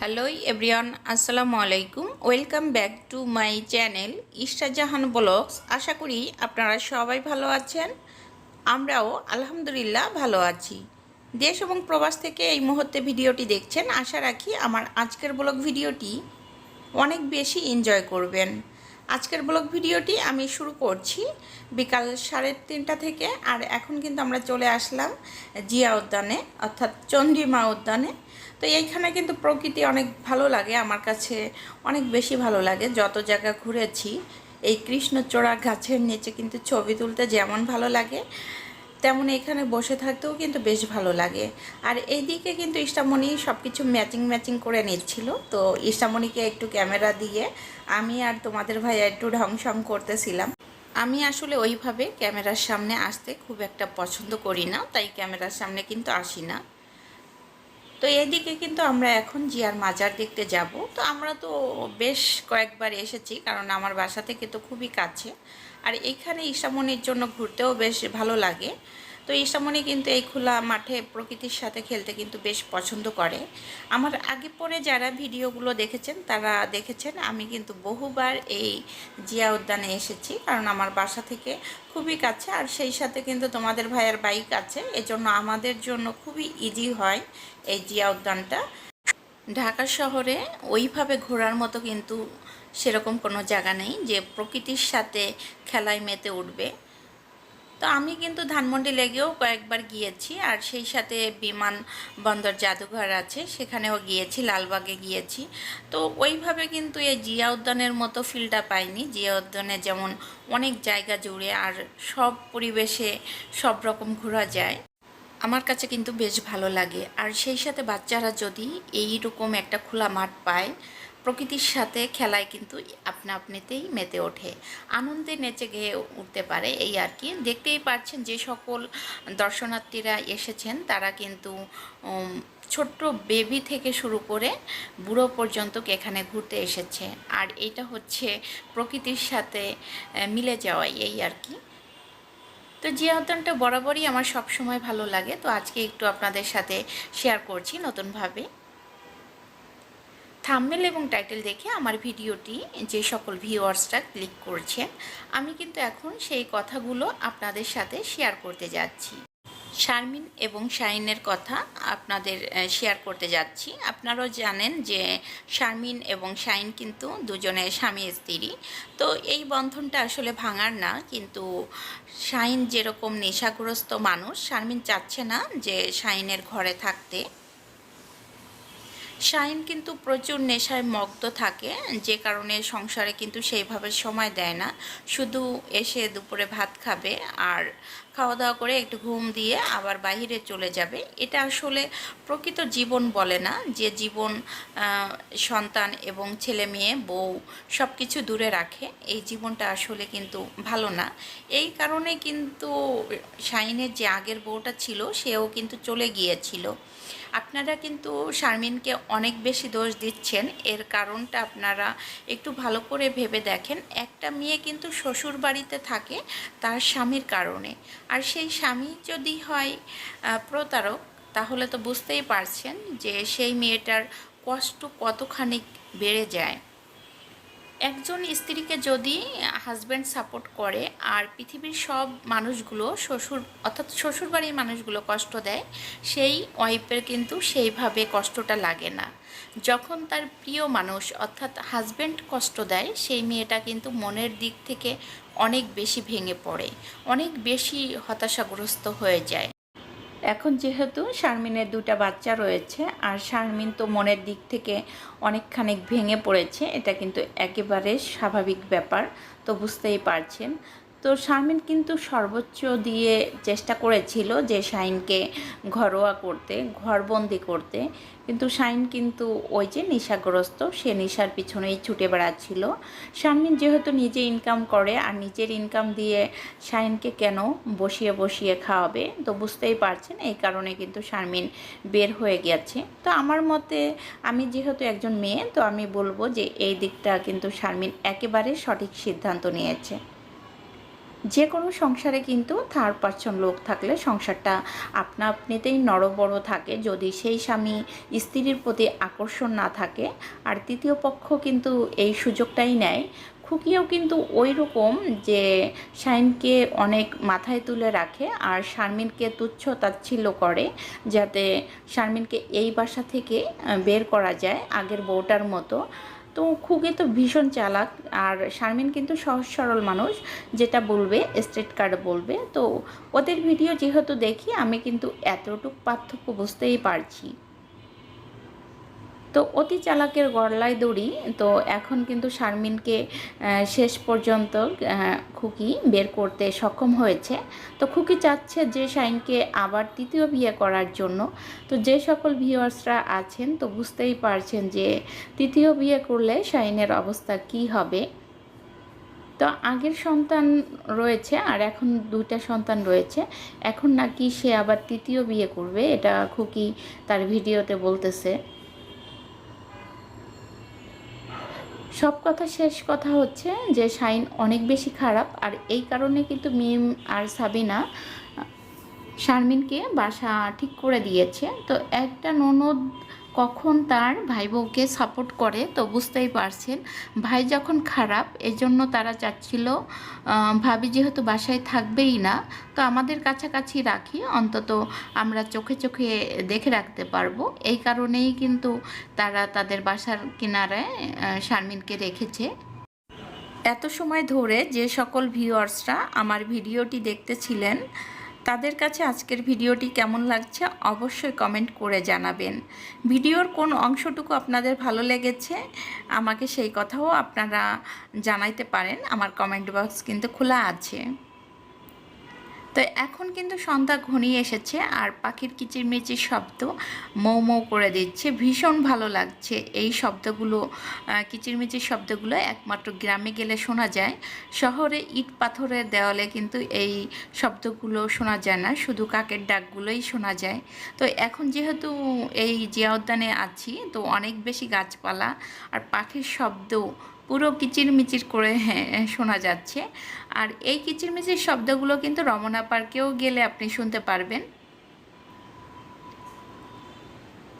Hello everyone আসসালামু আলাইকুম welcome back to my channel Ishrajahan vlogs আশা করি আপনারা সবাই ভালো আছেন। আমরাও আলহামদুলিল্লাহ ভালো আছি। দেশ এবং প্রবাস থেকে এই মুহূর্তে ভিডিওটি দেখছেন, আশা রাখি আমার আজকের ব্লগ ভিডিওটি অনেক বেশি এনজয় করবেন। আজকের ব্লগ ভিডিওটি আমি শুরু করছি বিকাল সাড়ে তিনটা থেকে, আর এখন কিন্তু আমরা চলে আসলাম জিয়া উদ্যানে, অর্থাৎ চন্দ্রিমা উদ্যানে। তো এইখানে কিন্তু প্রকৃতি অনেক ভালো লাগে, আমার কাছে অনেক বেশি ভালো লাগে। যত জায়গা ঘুরেছি, এই কৃষ্ণচূড়া গাছের নিচে কিন্তু ছবি তুলতে যেমন ভালো লাগে তেমন এখানে বসে থাকতেও কিন্তু বেশ ভালো লাগে। আর এইদিকে কিন্তু ইষ্টামণি সব কিছু ম্যাচিং ম্যাচিং করে নিচ্ছিল। তো ইষ্টামণিকে একটু ক্যামেরা দিয়ে আমি আর তোমাদের ভাই একটু ঢংসং করতেছিলাম। আমি আসলে ওইভাবে ক্যামেরার সামনে আসতে খুব একটা পছন্দ করি না, তাই ক্যামেরার সামনে কিন্তু আসি না। তো এদিকে কিন্তু আমরা এখন জিয়ার মাজার দেখতে যাব। তো আমরা তো বেশ কয়েকবার এসেছি, কারণ আমার বাসা থেকে তো খুবই কাছে। আর এইখানে ঈশামণির জন্য ঘুরতেও বেশ ভালো লাগে। তো ঈশামণি কিন্তু এই খোলা মাঠে প্রকৃতির সাথে খেলতে কিন্তু বেশ পছন্দ করে। আমার আগে পরে যারা ভিডিওগুলো দেখেছেন, তারা দেখেছেন আমি কিন্তু বহুবার এই জিয়া উদ্যানে এসেছি। কারণ আমার বাসা থেকে খুবই কাছে আর সেই সাথে কিন্তু তোমাদের ভাইয়ের বাইক আছে। এজন্য আমাদের জন্য খুবই ইজি হয় এই জিয়া উদ্যানটা। ঢাকা শহরে ওইভাবে ঘোরার মতো কিন্তু সেরকম কোনো জায়গা নেই যে প্রকৃতির সাথে খেলায় মেতে উঠবে। তো আমি কিন্তু ধানমন্ডি লেগেও কয়েকবার গিয়েছি আর সেই সাথে বিমান বন্দর জাদুঘর আছে, সেখানেও গিয়েছি, লালবাগে গিয়েছি। তো ওইভাবে কিন্তু এই জিয়া উদ্যানের মতো ফিলটা পাইনি। জিয়া উদ্যানে যেমন অনেক জায়গা জুড়ে আর সব পরিবেশে সব রকম ঘোরা যায়। আমার কাছে কিন্তু বেশ ভালো লাগে। আর সেই সাথে বাচ্চারা যদি এই রকম একটা খোলা মাঠ পায়, প্রকৃতির সাথে খেলায় কিন্তু আপনা আপনিতেই মেতে ওঠে। আনন্দে নেচে গেয়ে উঠতে পারে এই আর কি। দেখতেই পাচ্ছেন যে সকল দর্শনার্থীরা এসেছেন, তারা কিন্তু ছোট্ট বেবি থেকে শুরু করে বুড়ো পর্যন্ত এখানে ঘুরতে এসেছে। আর এটা হচ্ছে প্রকৃতির সাথে মিলে যাওয়াই এই আর কি। তো জিয়া উদ্যানটা বরাবরই আমার সব সময় ভালো লাগে। তো আজকে একটু আপনাদের সাথে শেয়ার করছি নতুনভাবে। থামমেল এবং টাইটেল দেখে আমার ভিডিওটি যে সকল ভিউয়ার্সরা ক্লিক করছেন, আমি কিন্তু এখন সেই কথাগুলো আপনাদের সাথে শেয়ার করতে যাচ্ছি। শারমিন এবং শাইনের কথা আপনাদের শেয়ার করতে যাচ্ছি। আপনারাও জানেন যে শারমিন এবং শাইন কিন্তু দুজনে স্বামী স্ত্রী। তো এই বন্ধনটা আসলে ভাঙার না, কিন্তু শাইন যেরকম নেশাগ্রস্ত মানুষ, শারমিন চাচ্ছে না যে শাইনের ঘরে থাকতে। শাইন কিন্তু প্রচুর নেশায় মগ্ধ থাকে, যে কারণে সংসারে কিন্তু সেইভাবে সময় দেয় না। শুধু এসে দুপুরে ভাত খাবে আর খাওয়া দাওয়া করে একটু ঘুম দিয়ে আবার বাহিরে চলে যাবে। এটা আসলে প্রকৃত জীবন বলে না। যে জীবন সন্তান এবং ছেলে মেয়ে, বউ সব কিছু দূরে রাখে, এই জীবনটা আসলে কিন্তু ভালো না। এই কারণে কিন্তু শাইনের যে আগের বউটা ছিল, সেও কিন্তু চলে গিয়েছিল। আপনারা কিন্তু শারমিনকে অনেক বেশি দোষ দিচ্ছেন। এর কারণটা আপনারা একটু ভালো করে ভেবে দেখেন। একটা মেয়ে কিন্তু শ্বশুর বাড়িতে থাকে তার স্বামীর কারণে। আর সেই স্বামী যদি হয় প্রতারক, তাহলে তো বুঝতেই পারছেন যে সেই মেয়েটার কষ্ট কতখানি বেড়ে যায়। একজন স্ত্রীকে যদি হাজব্যান্ড সাপোর্ট করে, আর পৃথিবীর সব মানুষগুলো শ্বশুর, অর্থাৎ শ্বশুরবাড়ির মানুষগুলো কষ্ট দেয়, সেই ওয়াইফের কিন্তু সেইভাবে কষ্টটা লাগে না। যখন তার প্রিয় মানুষ, অর্থাৎ হাজব্যান্ড কষ্ট দেয়, সেই মেয়েটা কিন্তু মনের দিক থেকে অনেক বেশি ভেঙে পড়ে, অনেক বেশি হতাশাগ্রস্ত হয়ে যায়। এখন যেহেতু শারমিনের দুটা বাচ্চা রয়েছে, আর শারমিন তো মনের দিক থেকে অনেকখানি ভেঙে পড়েছে, এটা কিন্তু একেবারে স্বাভাবিক ব্যাপার, তো বুঝতেই পারছেন। তো শারমিন কিন্তু সর্বোচ্চ দিয়ে চেষ্টা করেছিল যে শাইনকে ঘরোয়া করতে, ঘরবন্দি করতে। কিন্তু শাইন কিন্তু ওই যে নেশাগ্রস্ত, সে নেশার পিছনেই ছুটে বেড়াচ্ছিল। শারমিন যেহেতু নিজে ইনকাম করে আর নিজের ইনকাম দিয়ে শাইনকে কেন বসিয়ে বসিয়ে খাওয়াবে, তো বুঝতেই পারছেন, এই কারণে কিন্তু শারমিন বের হয়ে গেছে। তো আমার মতে আমি যেহেতু একজন মেয়ে, তো আমি বলব যে এই দিকটা কিন্তু শারমিন একেবারে সঠিক সিদ্ধান্ত নিয়েছে। যে কোনো সংসারে কিন্তু থার্ড পার্সন লোক থাকলে সংসারটা আপনা আপনিতেই নড়বড় থাকে। যদি সেই স্বামী স্ত্রীর প্রতি আকর্ষণ না থাকে, আর তৃতীয় পক্ষ কিন্তু এই সুযোগটাই নেয়। খুকিও কিন্তু ওই রকম যে শাইনকে অনেক মাথায় তুলে রাখে আর শারমিনকে তুচ্ছ তাচ্ছিল্য করে যাতে শারমিনকে এই বাসা থেকে বের করা যায় আগের বউটার মতো। তো খুকি তো ভীষণ চালাক। আর শারমিন কিন্তু সহজ সরল মানুষ, যেটা বলবে স্ট্রেট কার্ড বলবে। তো ওদের ভিডিও যেহেতু দেখি, আমি কিন্তু এতটুকু পার্থক্য বুঝতেই পারছি। তো অতি চালাকের গড়লায় দড়ি, তো এখন কিন্তু শারমিনকে শেষ পর্যন্ত খুকি বের করতে সক্ষম হয়েছে। তো খুকি চাচ্ছে যে শাইনকে আবার তৃতীয় বিয়ে করার জন্য। তো যে সকল ভিউয়ার্সরা আছেন, তো বুঝতেই পারছেন যে তৃতীয় বিয়ে করলে শাইনের অবস্থা কি হবে। তো আগের সন্তান রয়েছে, আর এখন দুইটা সন্তান রয়েছে। এখন নাকি সে আবার তৃতীয় বিয়ে করবে, এটা খুকি তার ভিডিওতে বলতেছে। সব কথা শেষ কথা হচ্ছে যে শাইন অনেক বেশি খারাপ, আর এই কারণে কিন্তু মিম আর সাবিনা শারমিনকে বাসা ঠিক করে দিয়েছে। তো একটা ননদ কখন তার ভাই বউকে সাপোর্ট করে তো বুঝতেই পারছেন। ভাই যখন খারাপ, এজন্য তারা চাচ্ছিল ভাবি যেহেতু বাসায় থাকবেই না, তো আমাদের কাছাকাছি রাখি, অন্তত আমরা চোখে চোখে দেখে রাখতে পারব। এই কারণেই কিন্তু তারা তাদের বাসার কিনারায় শারমিনকে রেখেছে। এত সময় ধরে যে সকল ভিউয়ার্সরা আমার ভিডিওটি দেখতেছিলেন তাদের কাছে আজকের ভিডিওটি কেমন লাগছে অবশ্যই কমেন্ট করে জানাবেন। ভিডিওর কোন অংশটুকু আপনাদের ভালো লেগেছে, আমাকে সেই কথাও আপনারা জানাইতে পারেন। আমার কমেন্ট বক্স কিন্তু খোলা আছে। তো এখন কিন্তু সন্ধ্যা ঘনিয়ে এসেছে আর পাখির কিচিরমিচির শব্দ মৌ মৌ করে দিচ্ছে। ভীষণ ভালো লাগছে এই শব্দগুলো কিচিরমিচির শব্দগুলো একমাত্র গ্রামে গেলে শোনা যায়। শহরে ইট পাথরের দেওয়ালে কিন্তু এই শব্দগুলো শোনা যায় না, শুধু কাকের ডাকগুলোই শোনা যায়। তো এখন যেহেতু এই জিয়া উদ্যানে আছি, তো অনেক বেশি গাছপালা আর পাখির শব্দ পুরো কিচিরমিচির করে শোনা যাচ্ছে। আর এই কিচিরমিচির শব্দগুলো কিন্তু রমনা পার্কেও গেলে আপনি শুনতে পারবেন।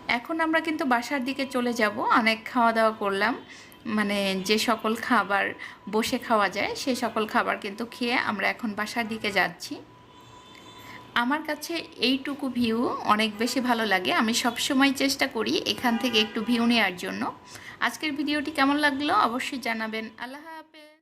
এখন আমরা কিন্তু বাসার দিকে চলে যাব। অনেক খাওয়া দাওয়া করলাম। মানে যে সকল খাবার বসে খাওয়া যায়, সে সকল খাবার কিন্তু খেয়ে আমরা এখন বাসার দিকে যাচ্ছি। আমার কাছে এইটুকু ভিউ অনেক বেশি ভালো লাগে। আমি সবসময় চেষ্টা করি এখান থেকে একটু ভিউ নেওয়ার জন্য। আজকের ভিডিওটি কেমন লাগল? অবশ্যই জানাবেন। আল্লাহ